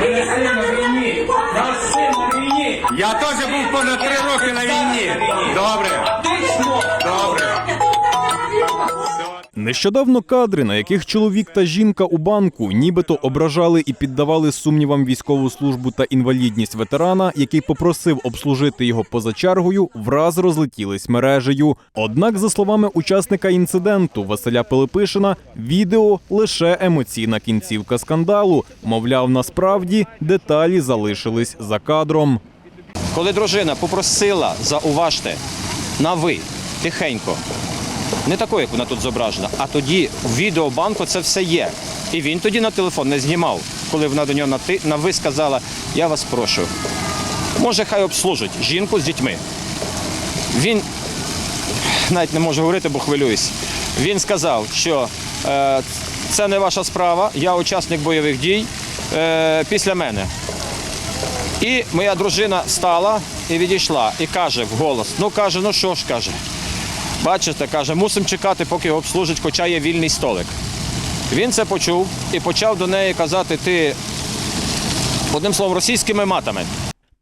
Мене син на війні. Наш син на війні. Я теж був понад три роки на війні. Добре. Нещодавно кадри, на яких чоловік та жінка у банку нібито ображали і піддавали сумнівам військову службу та інвалідність ветерана, який попросив обслужити його поза чергою, враз розлетілись мережею. Однак, за словами учасника інциденту Василя Пилипишина, відео лише емоційна кінцівка скандалу. Мовляв, насправді деталі залишились за кадром. Коли дружина попросила, зауважте, на ви, тихенько, не такою, як вона тут зображена, а тоді в відеобанку це все є. І він тоді на телефон не знімав, коли вона до нього на ви сказала, я вас прошу. Може, хай обслужить жінку з дітьми. Він навіть не можу говорити, бо хвилююсь. Він сказав, що е, це не ваша справа, я учасник бойових дій е, після мене. І моя дружина стала і відійшла і каже вголос: ну каже, ну що ж каже. Бачите, каже, мусимо чекати, поки його обслужить, хоча є вільний столик. Він це почув і почав до неї казати: ти одним словом російськими матами.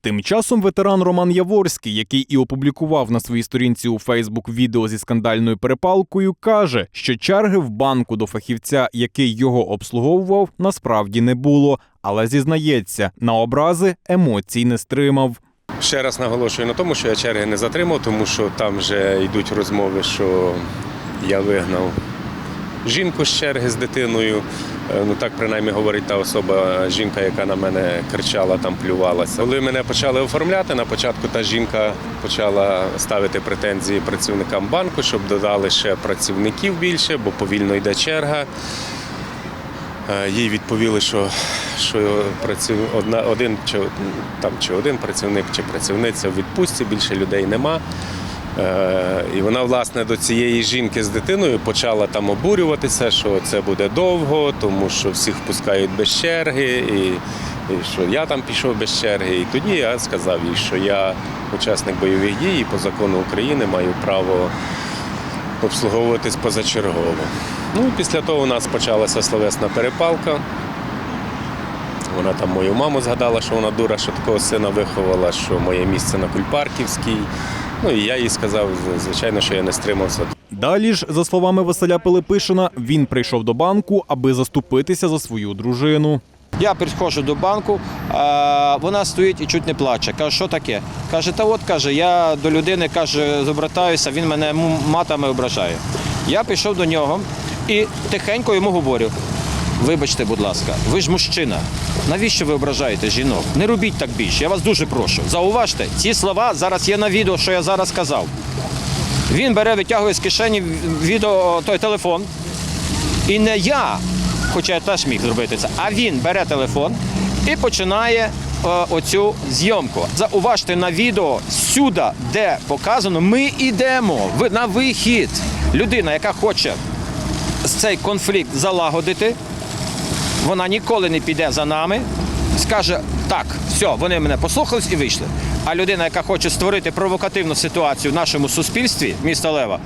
Тим часом ветеран Роман Яворський, який і опублікував на своїй сторінці у Фейсбук відео зі скандальною перепалкою, каже, що черги в банку до фахівця, який його обслуговував, насправді не було, але зізнається, на образи емоцій не стримав. Ще раз наголошую на тому, що я черги не затримав, тому що там вже йдуть розмови, що я вигнав жінку з черги з дитиною. Е, Ну так принаймні говорить та особа, жінка, яка на мене кричала, там плювалася. Коли мене почали оформляти, на початку та жінка почала ставити претензії працівникам банку, щоб додали ще працівників більше, бо повільно йде черга. Е, Їй відповіли, що, що праців... одна, один, чи, там, чи один працівник, чи працівниця в відпустці, більше людей нема. Е, І вона, власне, до цієї жінки з дитиною почала там обурюватися, що це буде довго, тому що всіх пускають без черги, і, і що я там пішов без черги. І тоді я сказав їй, що я учасник бойових дій і по закону України маю право обслуговуватись позачергово. Ну, після того у нас почалася словесна перепалка. Вона там мою маму згадала, що вона дура, що такого сина виховала, що моє місце на Кульпарківській. Ну і я їй сказав, звичайно, що я не стримався. Далі ж, за словами Василя Пилипишина, він прийшов до банку, аби заступитися за свою дружину. Я підходжу до банку, а вона стоїть і чуть не плаче. Каже, що таке? Каже, та от каже, я до людини каже, звертаюся, він мене матами ображає. Я пішов до нього і тихенько йому говорю: вибачте, будь ласка, ви ж мужчина. Навіщо ви ображаєте жінок? Не робіть так більше. Я вас дуже прошу. Зауважте, ці слова зараз є на відео, що я зараз сказав. Він бере, витягує з кишені відео той телефон. І не я, хоча я теж міг зробити це, а він бере телефон і починає е, оцю зйомку. Зауважте на відео сюди, де показано, ми йдемо на вихід. Людина, яка хоче цей конфлікт залагодити, вона ніколи не піде за нами, скаже так, все, вони мене послухались і вийшли. А людина, яка хоче створити провокативну ситуацію в нашому суспільстві, міста Лева,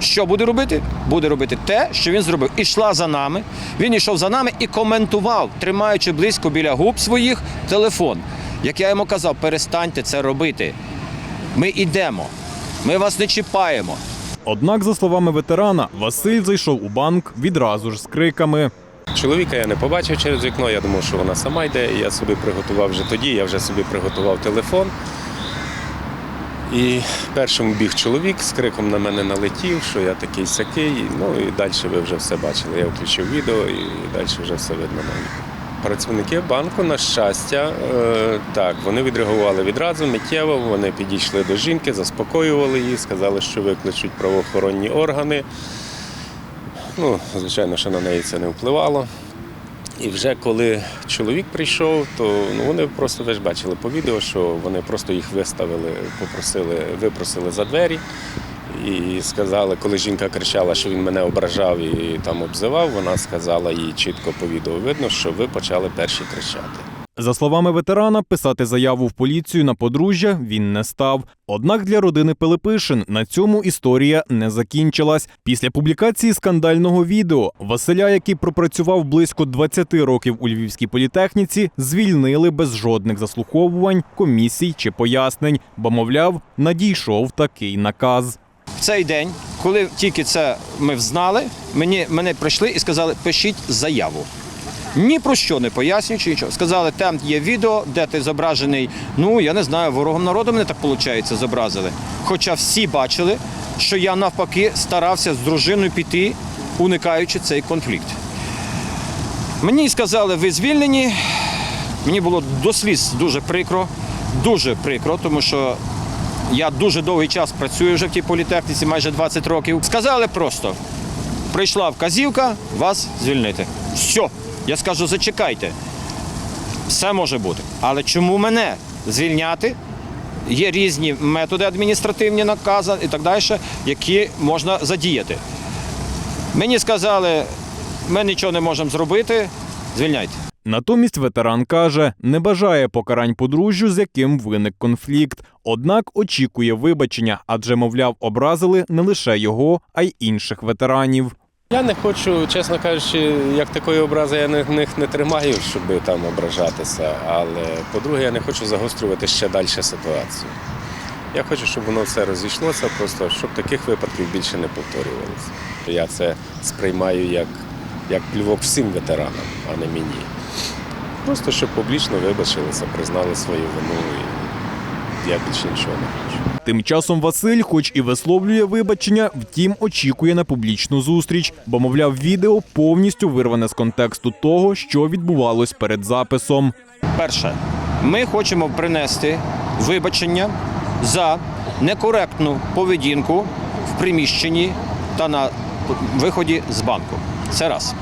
що буде робити? Буде робити те, що він зробив. Ішла за нами. Він йшов за нами і коментував, тримаючи близько біля губ своїх телефон. Як я йому казав, перестаньте це робити. Ми йдемо, ми вас не чіпаємо. Однак, за словами ветерана, Василь зайшов у банк відразу ж з криками. Чоловіка я не побачив через вікно, я думав, що вона сама йде. Я собі приготував вже тоді, я вже собі приготував телефон. І першим біг чоловік з криком на мене налетів, що я такий сякий. Ну і далі ви вже все бачили. Я включив відео і далі вже все видно. Працівники банку, на щастя, е, так, вони відреагували відразу, миттєво, вони підійшли до жінки, заспокоювали її, сказали, що викличуть правоохоронні органи. Ну, звичайно, що на неї це не впливало. І вже коли чоловік прийшов, то ну, вони просто ви бачили по відео, що вони просто їх виставили, попросили, випросили за двері і сказали, коли жінка кричала, що він мене ображав і там обзивав, вона сказала їй чітко по відео видно, що ви почали перші кричати. За словами ветерана, писати заяву в поліцію на подружжя він не став. Однак для родини Пилипишин на цьому історія не закінчилась. Після публікації скандального відео Василя, який пропрацював близько 20 років у львівській політехніці, звільнили без жодних заслуховувань, комісій чи пояснень, бо, мовляв, надійшов такий наказ. В цей день, коли тільки це ми взнали, мені, мене прийшли і сказали, пишіть заяву. Ні про що не пояснюючи нічого. Сказали, там є відео, де ти зображений, ну я не знаю, ворогом народу мене так виходить, зобразили. Хоча всі бачили, що я навпаки старався з дружиною піти, уникаючи цей конфлікт. Мені сказали, ви звільнені. Мені було до сліз дуже прикро, дуже прикро, тому що я дуже довгий час працюю вже в тій політехніці, майже 20 років. Сказали просто: прийшла вказівка вас звільнити. Все. Я скажу, зачекайте. Все може бути. Але чому мене звільняти? Є різні методи адміністративні накази і так далі, які можна задіяти. Мені сказали, ми нічого не можемо зробити, звільняйте. Натомість ветеран каже, не бажає покарань подружжю, з яким виник конфлікт. Однак очікує вибачення, адже, мовляв, образили не лише його, а й інших ветеранів. Я не хочу, чесно кажучи, як такої образи я на них не тримаю, щоб там ображатися. Але по-друге, я не хочу загострювати ще далі ситуацію. Я хочу, щоб воно все розійшлося, просто щоб таких випадків більше не повторювалося. Я це сприймаю як, як плювок всім ветеранам, а не мені. Просто щоб публічно вибачилися, признали свою вину і я більше нічого не хочу. Тим часом Василь, хоч і висловлює вибачення, втім очікує на публічну зустріч, бо, мовляв, відео повністю вирване з контексту того, що відбувалось перед записом. Перше, ми хочемо принести вибачення за некоректну поведінку в приміщенні та на виході з банку. Це раз.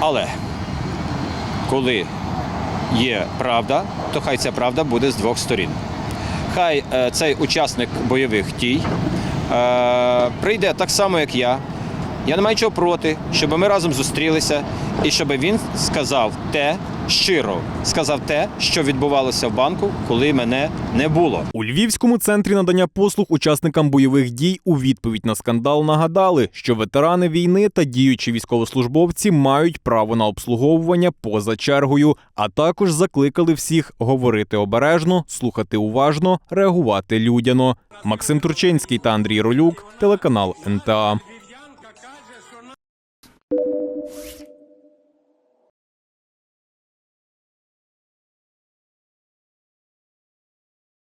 Але коли є правда, то хай ця правда буде з двох сторін. Хай е, цей учасник бойових дій е, прийде так само, як я. Я не маю чого проти, щоб ми разом зустрілися і щоб він сказав те щиро, сказав те, що відбувалося в банку, коли мене не було. У Львівському центрі надання послуг учасникам бойових дій у відповідь на скандал нагадали, що ветерани війни та діючі військовослужбовці мають право на обслуговування поза чергою, а також закликали всіх говорити обережно, слухати уважно, реагувати людяно. Максим Турчинський та Андрій Ролюк, телеканал НТА.